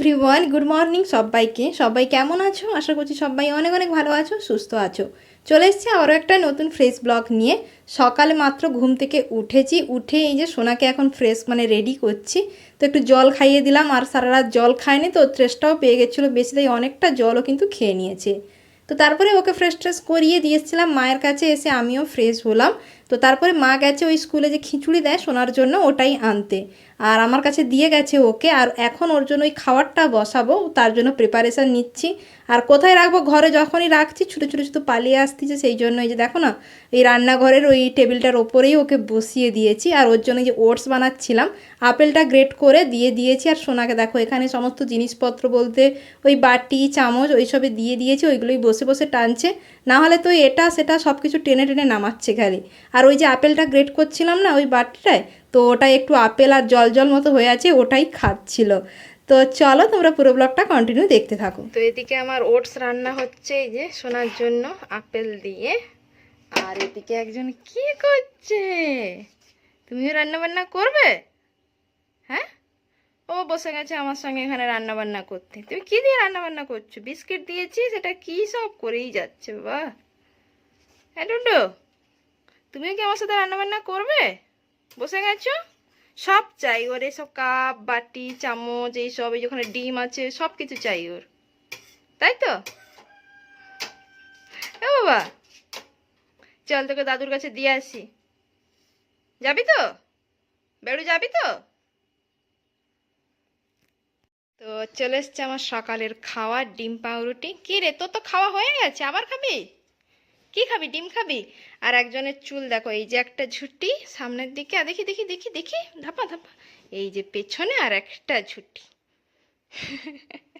Everyone good morning সবাইকে। সবাই কেমন আছো? আশা করছি সবাই অনেক অনেক ভালো আছো, সুস্থ আছো। চলে এসেছি আরও একটা নতুন ফ্রেশ ব্লগ নিয়ে। সকালে মাত্র ঘুম থেকে উঠেছি, উঠে এই যে সোনাকে এখন ফ্রেশ মানে রেডি করছি। তো একটু জল খাইয়ে দিলাম, আর সারা রাত জল খায়নি তো ট্রেসটাও পেয়ে গেছিল বেশি, তাই অনেকটা জলও কিন্তু খেয়ে নিয়েছে। তো তারপরে ওকে ফ্রেশ ট্রেশ করিয়ে দিয়েছিলাম মায়ের কাছে এসে আমিও ফ্রেশ হলাম। তো তারপরে মা গেছে ওই স্কুলে যে খিচুড়ি দেয় শোনার জন্য ওটাই আনতে। আর আমার কাছে দিয়ে গেছে ওকে, আর এখন ওর জন্য ওই খাবারটা বসাবো, তার জন্য প্রিপারেশান নিচ্ছি। আর কোথায় রাখব? ঘরে যখনই রাখছি, ছোটো ছোটো ছোটো পালিয়ে আসতেছে, সেই জন্য এই যে দেখো না, এই রান্নাঘরের ওই টেবিলটার ওপরেই ওকে বসিয়ে দিয়েছি। আর ওর জন্য যে ওটস বানাচ্ছিলাম, আপেলটা গ্রেট করে দিয়ে দিয়েছি। আর সোনাকে দেখো, এখানে সমস্ত জিনিসপত্র বলতে ওই বাটি, চামচ, ওইসবে দিয়ে দিয়েছি, ওইগুলোই বসে বসে টানছে। না হলে তো এটা, সেটা সব কিছু টেনে টেনে নামাচ্ছে খালি। আর ওই যে আপেলটা গ্রেট করছিলাম না, ওই বাটিটায় তো ওটাই একটু আপেল আর জল জল মতো হয়ে আছে, ওটাই খাচ্ছিল। তো চলো তোমরা পুরো ব্লগটা কন্টিনিউ দেখতে থাকো। তো এদিকে আমার ওটস রান্না হচ্ছে, এই যে শোনার জন্য আপেল দিয়ে। আর এদিকে একজন কি করছে? তুমিও রান্না বান্না করবে? হ্যাঁ? ও বসে গেছে আমার সঙ্গে এখানে রান্না বান্না করতে। তুমি কি দিয়ে রান্না বান্না করছ? বিস্কিট দিয়েছি, সেটা কি সব করেই যাচ্ছে, বাবা। হ্যাঁ টুন্ডু তুমিও কি আমার সাথে রান্না বান্না করবে? বসে গেছো? সব চাই ওর, এসব কাপ, বাটি, চামচ, এইসব, এই যেখানে ডিম আছে, সব কিছু চাই ওর। তাই তো? বাবা, চল তোকে দাদুর কাছে দিয়ে আসি। যাবি তো? বেড়ু, যাবি তো? তো চলে এসছে আমার সকালের খাওয়া, ডিম, পাউরুটি। কি রে, তোর তো খাওয়া হয়ে গেছে, আবার খাবি? কি খাবি? ডিম খাবি? আর একজনের চুল দেখো, এই যে একটা ঝুটি সামনের দিকে, আর দেখি দেখি দেখি দেখি, ধাপা ধাপা। এই যে পেছনে আর একটা ঝুটি।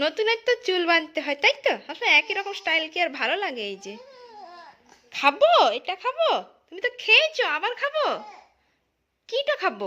নতুন একটা চুল বাঁধতে হয়, তাই তো? আসলে একই রকম স্টাইল কি আর ভালো লাগে এই যে? খাব? এটা খাব? তুমি তো খেয়েছো, আবার খাব? কিটা খাব?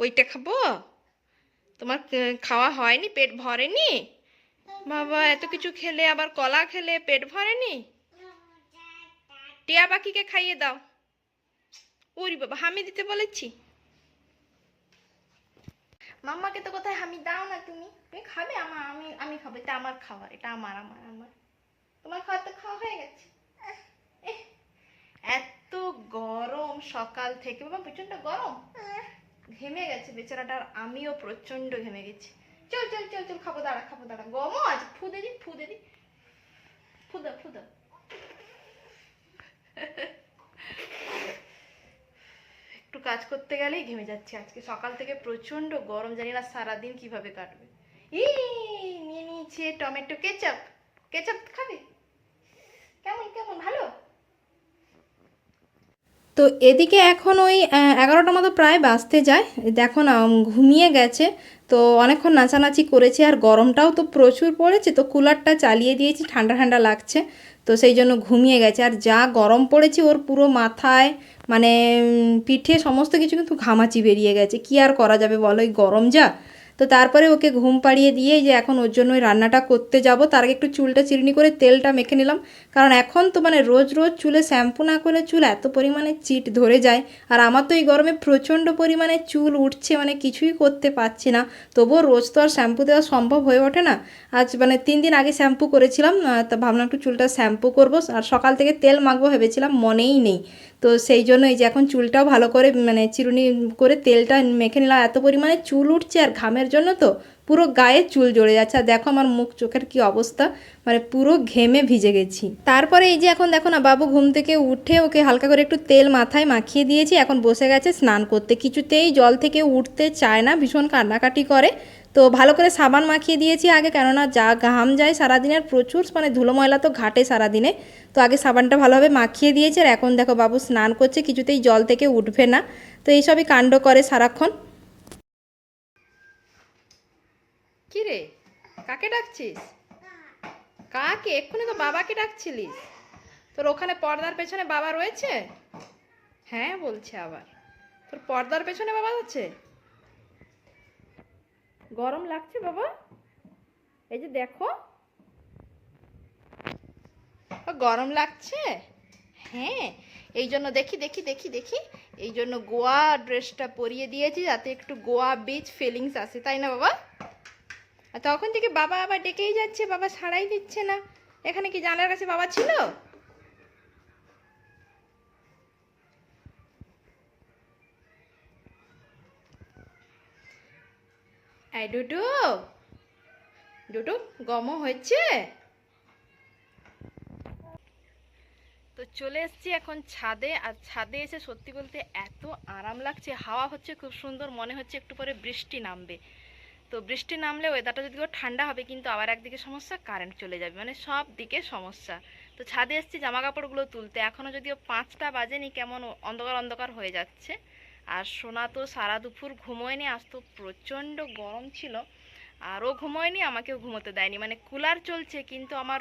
ওইটা খাব? তোমার খাওয়া হয়নি, পেট ভরেনি? বাবা, এত কিছু খেলে আবার কলা খেলে পেট ভরেনি? টিয়া পাখিকে খাইয়ে দাও। ওরি বাবা, হামি দিতে বলেছি। মাম্মাকে তো কোথায় হামি দাও না তুমি? তুমি খাবে আমার, আমি আমি খাব, এটা আমার খাবার এটা আমার আমার আমার। তোমার খাওয়ার তো খাওয়া হয়ে গেছে। এত গরম সকাল থেকে। বাবা প্রচণ্ড গরম। ঘেমে গেছে বেচারাটা আর আমিও প্রচণ্ড ঘেমে গেছি। চল চল চল চল, খাব, দাঁড়া খাব, দাঁড়া। গরমও আছে ফুদে দি ফুদে দি ফুদা ফুদা একটু কাজ করতে গেলেই ঘেমে যাচ্ছে আজকে। সকাল থেকে প্রচণ্ড গরম, জানি না সারাদিন কীভাবে কাটবে। ই নিয়ে নিয়েছে টমেটো কেচাপ। কেচাপ খাবে? কেমন কেমন, ভালো? তো এদিকে এখন ওই এগারোটা মতো প্রায় বাঁচতে যায়। দেখো না ঘুমিয়ে গেছে। তো অনেকক্ষণ নাচানাচি করেছে আর গরমটাও তো প্রচুর পড়েছে। তো কুলারটা চালিয়ে দিয়েছি, ঠান্ডা ঠান্ডা লাগছে। তো সেই জন্য ঘুমিয়ে গেছে। আর যা গরম পড়েছে ওর পুরো মাথায় মানে পিঠে সমস্ত কিছু কিন্তু ঘামাচি বেরিয়ে গেছে। কি আর করা যাবে বলো? এই গরম যা। তো তারপরে ওকে ঘুম পাড়িয়ে দিয়ে যে এখন ওর জন্য ওই রান্নাটা করতে যাব, তার আগে একটু চুলটা চিরনি করে তেলটা মেখে নিলাম। কারণ এখন তো মানে রোজ রোজ চুলে শ্যাম্পু না করলে চুল এত পরিমাণে চিট ধরে যায়, আর আমার তো এই গরমে প্রচণ্ড পরিমাণে চুল উঠছে মানে কিছুই করতে পারছি না। তবুও রোজ তো আর শ্যাম্পু দেওয়া সম্ভব হয়ে ওঠে না। আজ মানে তিন দিন আগে শ্যাম্পু করেছিলাম তা ভাবলাম একটু চুলটা শ্যাম্পু করব, আর সকাল থেকে তেল মাখবো ভেবেছিলাম, মনেই নেই। তো সেই জন্য এই যে এখন চুলটাও ভালো করে মানে চিরুনি করে তেলটা মেখে নিলাম। এত পরিমাণে চুল উঠছে আর ঘামের জন্য তো পুরো গায়ে চুল জড়ে যাচ্ছে। আর দেখো আমার মুখ চোখের কি অবস্থা মানে পুরো ঘেমে ভিজে গেছি। তারপরে এই যে এখন দেখো না, বাবু ঘুম থেকে উঠে ওকে হালকা করে একটু তেল মাথায় মাখিয়ে দিয়েছি। এখন বসে গেছে স্নান করতে। কিছুতেই জল থেকে উঠতে চায় না, ভীষণ কান্নাকাটি করে। তো ভালো করে সাবান মাখিয়ে দিয়েছি আগে, কেননা যা ঘাম যায় সারাদিনের প্রচুর মানে ধুলো ময়লা তো ঘাটে সারাদিনে। তো আগে সাবানটা ভালোভাবে মাখিয়ে দিয়েছে আর এখন দেখো বাবু স্নান করছে, কিছুতেই জল থেকে উঠবে না। তো এইসবই কাণ্ড করে সারাক্ষণ। কি রে? কাকে ডাকছিস? কাকে? এক্ষুনি তো বাবাকে ডাকছিলিস। তোর ওখানে পর্দার পেছনে বাবা রয়েছে? হ্যাঁ বলছে আবার। তোর পর্দার পেছনে বাবা আছে? গরম লাগছে বাবা? এই যে দেখো। গরম লাগছে? হ্যাঁ এই জন্য দেখি দেখি দেখি দেখি। এই জন্য গোয়া ড্রেসটা পরিয়ে দিয়েছি যাতে একটু গোয়া বিচ ফিলিংস আসে, তাই না বাবা? আর তখন থেকে বাবা আবার ডেকেই যাচ্ছে, বাবা সাড়াই দিচ্ছে না। এখানে কি জানার কাছে বাবা ছিল? এই ডুডু ডুডু গম হয়েছে? তো চলে এসেছি এখন ছাদে, আর ছাদে এসে সত্যি বলতে এত আরাম লাগছে, হাওয়া হচ্ছে খুব সুন্দর, মনে হচ্ছে একটু পরে বৃষ্টি নামবে। তো বৃষ্টি নামলে ওয়েদারটা যদি ঠান্ডা হবে, কিন্তু আবার একদিকে সমস্যা কারেন্ট চলে যাবে মানে সব দিকে সমস্যা। তো ছাদে এসেছি জামা কাপড়গুলো তুলতে এখনও যদিও পাঁচটা বাজেনি, কেমন অন্ধকার অন্ধকার হয়ে যাচ্ছে। আর সোনা তো সারা দুপুর ঘুমোয়নি, আজ তো প্রচণ্ড গরম ছিল। আর ও ঘুমোয়নি, আমাকেও ঘুমোতে দেয়নি। মানে কুলার চলছে, কিন্তু আমার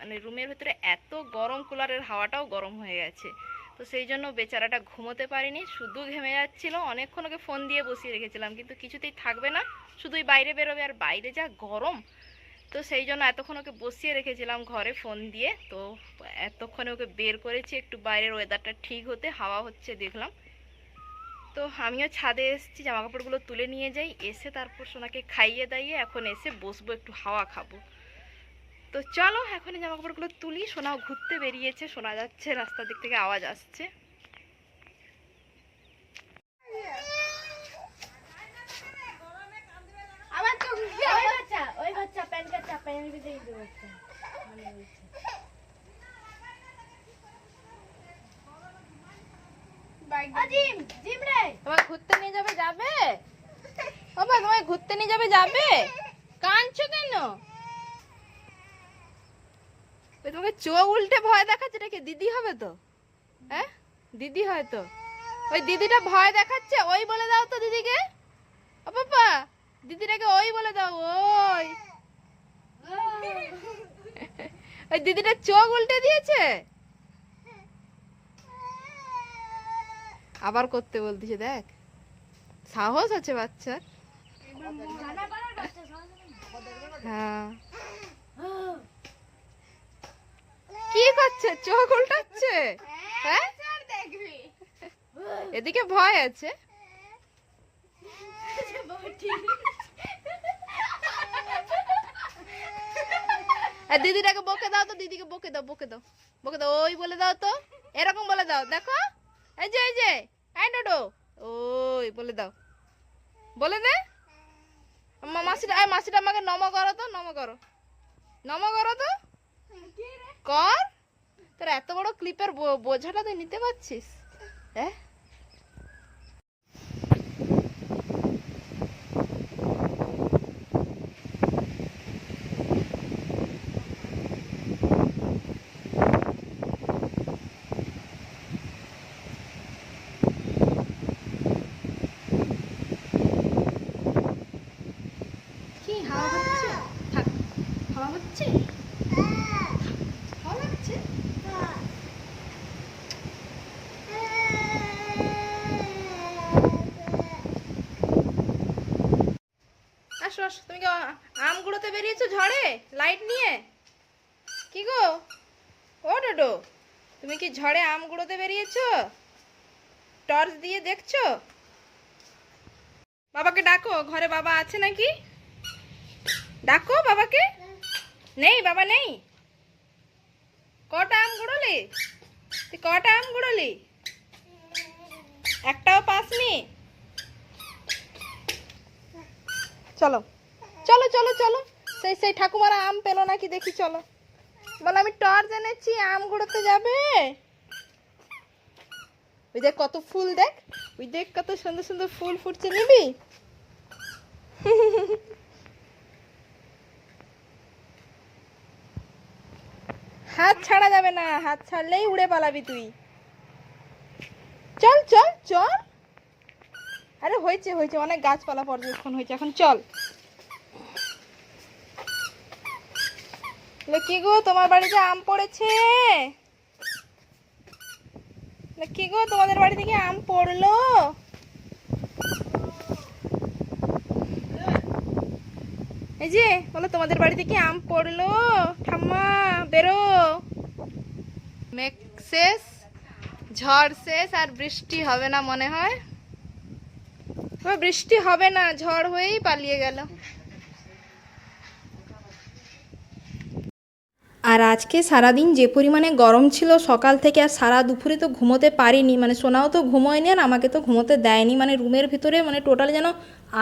মানে রুমের ভেতরে এত গরম কুলারের হাওয়াটাও গরম হয়ে গেছে। তো সেই জন্য বেচারাটা ঘুমোতে পারিনি, শুধু ঘেমে যাচ্ছিল। অনেকক্ষণ ওকে ফোন দিয়ে বসিয়ে রেখেছিলাম, কিন্তু কিছুতেই থাকবে না। শুধুই বাইরে বেরোবে আর বাইরে যা গরম। তো সেই জন্য এতক্ষণ ওকে বসিয়ে রেখেছিলাম ঘরে ফোন দিয়ে। তো এতক্ষণে ওকে বের করেছি, একটু বাইরের ওয়েদারটা ঠিক হতে হাওয়া হচ্ছে দেখলাম। তো আমিও ছাদে এসেছি জামা কাপড়গুলো তুলে নিয়ে যাই। এসে তারপর সোনাকে খাইয়ে দাইয়ে এখন এসে বসবো, একটু হাওয়া খাব। তো চলো এখন জামা কাপড়গুলো তুলি। সোনাও ঘুরতে বেরিয়েছে শোনা যাচ্ছে, রাস্তার দিক থেকে আওয়াজ আসছে। ওই বাচ্চা ভিতরে দিতে তোমার ঘুরতে নিয়ে যাবে যাবে? বাবা তোমায় ঘুরতে নিয়ে যাবে যাবে? কাঁদছো কেন? ওই তোমাকে চোখ উল্টে ভয় দেখাচ্ছে এটা কি দিদি হবে তো? হ্যাঁ? দিদি হয়তো ওই দিদিটা ভয় দেখাচ্ছে ওই বলে দাও তো দিদিকে। ও বাবা দিদিটাকে ওই বলে দাও ওই। ওই দিদিটা চোখ উল্টে দিয়েছে? আবার করতে বলতেছে, দেখ। সাহস আছে বাচ্চার। বাচ্চা হ্যাঁ। কি করছে? চোখ উল্টাচ্ছে? হ্যাঁ? এদিকে ভয় আছে। দিদিটাকে বকে দাও তো, দিদিকে বকে দাও বকে দাও বকে দাও। ওই বলে দাও তো। এরকম বলে দাও। দেখো। এই যে এই যে। এই ওই, বলে দাও। বলে দে। মাসিটা মাসিটা আমাকে নম করো তো, নম করো। নম করো তো। কর। এত বড় ক্লিপের বোঝাটা তুই নিতে পারছিস? হ্যাঁ? কি? হাওয়া আসো তুমি কি আ- আম গুঁড়োতে বেরিয়েছো ঝড়ে? লাইট নিয়ে? কি গো? ও ডোডো, তুমি কি ঝড়ে আম গুঁড়োতে বেরিয়েছো? টর্চ দিয়ে দেখছ? বাবাকে ডাকো, ঘরে বাবা আছে নাকি? ডাকো বাবাকে। নেই, বাবা নেই। কটা আম গুঁড়োলি? তুই কটা আম গুঁড়োলি? একটাও পাসনি? চলো চলো চলো চলো। সেই সেই ঠাকুমারা আম পেল নাকি, দেখি চলো। বলো, আমি টর্চ এনেছি, আম গুঁড়োতে যাবে? ওই দেখ কত ফুল দেখ, ওই দেখ কত সুন্দর সুন্দর ফুল ফুটছে নিবি? হাত ছাড়া যাবে না, হাত ছাড়লেই উড়ে পালাবি তুই। চল চল চল। আরে হয়েছে হয়েছে, অনেক গাছপালা পর্যবেক্ষণ হয়েছে, এখন চল। কি গো, তোমার বাড়িতে আম পড়েছে? কি গো, তোমাদের বাড়ি থেকে আম পড়ল? এই যে, বলো তোমাদের বাড়িতে কি আম পড়ল? ঠাম্মা, বেরো। মেঘ শেষ ঝড় শেষ আর বৃষ্টি হবে না মনে হয়? বৃষ্টি হবে না, ঝড় হয়েই পালিয়ে গেল। আর আজকে সারাদিন যে পরিমাণে গরম ছিল, সকাল থেকে আর সারা দুপুরে তো ঘুমোতে পারিনি। মানে সোনাও তো ঘুমোয়নি আর আমাকে তো ঘুমোতে দেয়নি। মানে রুমের ভিতরে মানে টোটাল যেন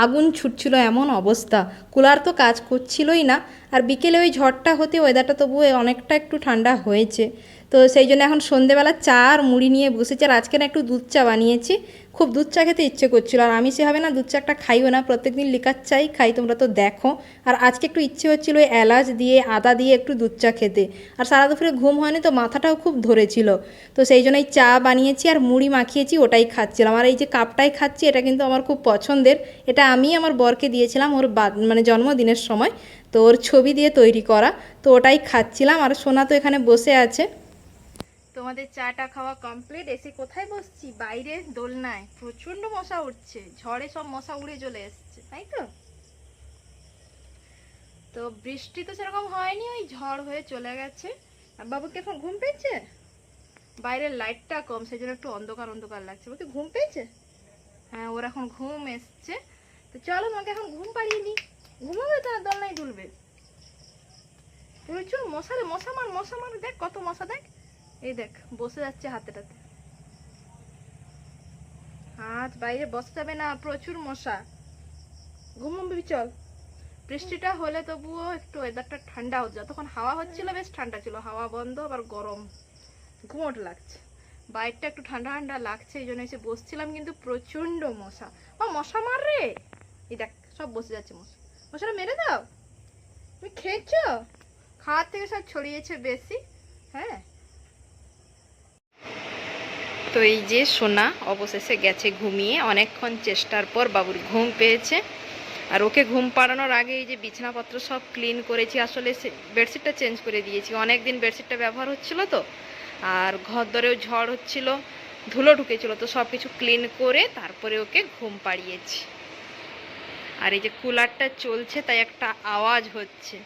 আগুন ছুটছিল এমন অবস্থা। কুলার তো কাজ করছিলই না, আর বিকেলে ওই ঝড়টা হতে ওয়েদারটা তবুও অনেকটা একটু ঠান্ডা হয়েছে। তো সেই জন্য এখন সন্ধেবেলা চা আর মুড়ি নিয়ে বসেছি আর আজকে না একটু দুধ চা বানিয়েছি। খুব দুধ চা খেতে ইচ্ছে করছিল আর আমি সেভাবে না দুধ চা একটা খাইও না, প্রত্যেকদিন লিকার চাই খাই, তোমরা তো দেখো। আর আজকে একটু ইচ্ছে হচ্ছিল এলাচ দিয়ে, আদা দিয়ে একটু দুধ চা খেতে। আর সারা দুপুরে ঘুম হয়নি তো মাথাটাও খুব ধরেছিল। তো সেই জন্যই চা বানিয়েছি আর মুড়ি মাখিয়েছি, ওটাই খাচ্ছিলাম। আর এই যে কাপটাই খাচ্ছি, এটা কিন্তু আমার খুব পছন্দের। এটা আমি আমার বরকে দিয়েছিলাম ওর মানে জন্মদিনের সময়। তো ওর ছবি দিয়ে তৈরি করা, তো ওটাই খাচ্ছিলাম। আর সোনা তো এখানে বসে আছে। তোমাদের চাটা খাওয়া কমপ্লিট এসে কোথায় বসছি? বাইরে দোলনায়। প্রচণ্ড মশা উঠছে। ঝড়ে সব মশা উড়ে চলে এসছে, তাই তো? তো বৃষ্টি তো সেরকম হয়নি, ওই ঝড় হয়ে চলে গেছে। আর বাবুকে এখন ঘুম পেয়েছে? বাইরের লাইটটা কম, সেই জন্য একটু অন্ধকার অন্ধকার লাগছে। ওকে ঘুম পেয়েছে? হ্যাঁ ওর এখন ঘুম এসছে। তো চলো, তোমাকে এখন ঘুম পাড়িয়ে নি ঘুমাবে তো দোলনায় দুলবে প্রচুর মশা রে, মশা মার মশা মার, দেখ কত মশা, দেখ। এই দেখ, বসে যাচ্ছে হাতেটাতে হাত বাইরে বসে যাবে না, প্রচুর মশা। ঘুমাবি, চল। বৃষ্টিটা হলে তবুও একটু ওয়েদারটা ঠান্ডা হচ্ছে। যতক্ষণ হাওয়া হচ্ছিল, বেশ ঠান্ডা ছিল। হাওয়া বন্ধ, আবার গরম। ঘুমোট লাগছে। বাইরটা একটু ঠান্ডা ঠান্ডা লাগছে, এই জন্য এসে বসছিলাম, কিন্তু প্রচণ্ড মশা। ও মশা মার রে! এই দেখ, সব বসে যাচ্ছে মশা। মশাটা মেরে দাও। তুমি খেয়েছো? খাওয়ার থেকে সব ছড়িয়েছে বেশি। হ্যাঁ? তো এই যে সোনা অবশেষে গেছে ঘুমিয়ে। অনেকক্ষণ চেষ্টার পর বাবুর ঘুম পেয়েছে। আর ওকে ঘুম পাড়ানোর আগে এই যে বিছানাপত্র সব ক্লিন করেছি। আসলে বেডশিটটা চেঞ্জ করে দিয়েছি। অনেক দিন বেডশিটটা ব্যবহার হচ্ছিল তো। আর ঘর দরেও ঝড় হচ্ছিল, ধুলো ঢুকেছিল তো সব কিছু ক্লিন করে তারপরে ওকে ঘুম পাড়িয়েছি। আর এই যে কুলারটা চলছে তাই একটা আওয়াজ হচ্ছে।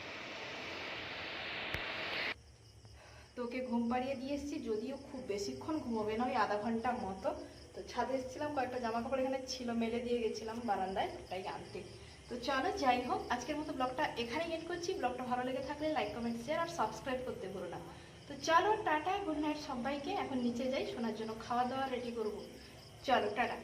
ওকে ঘুম পাড়িয়ে দিয়ে এসেছি, যদিও খুব বেশিক্ষণ ঘুমোবে না, ওই আধা ঘণ্টা মতো। তো ছাদে এসেছিলাম, কয়েকটা জামা কাপড় এখানে ছিল, মেলে দিয়ে গেছিলাম বারান্দায় ওটাই আনতে। তো চলো যাই হোক, আজকের মতো ব্লগটা এখানেই এন্ড করছি। ব্লগটা ভালো লেগে থাকলে লাইক কমেন্ট শেয়ার আর সাবস্ক্রাইব করতে ভুলো না। তো চলো টাটা গুড নাইট সবাইকে। এখন নিচে যাই, শোনার জন্য খাওয়া দাওয়া রেডি করব। চলো, টাটা।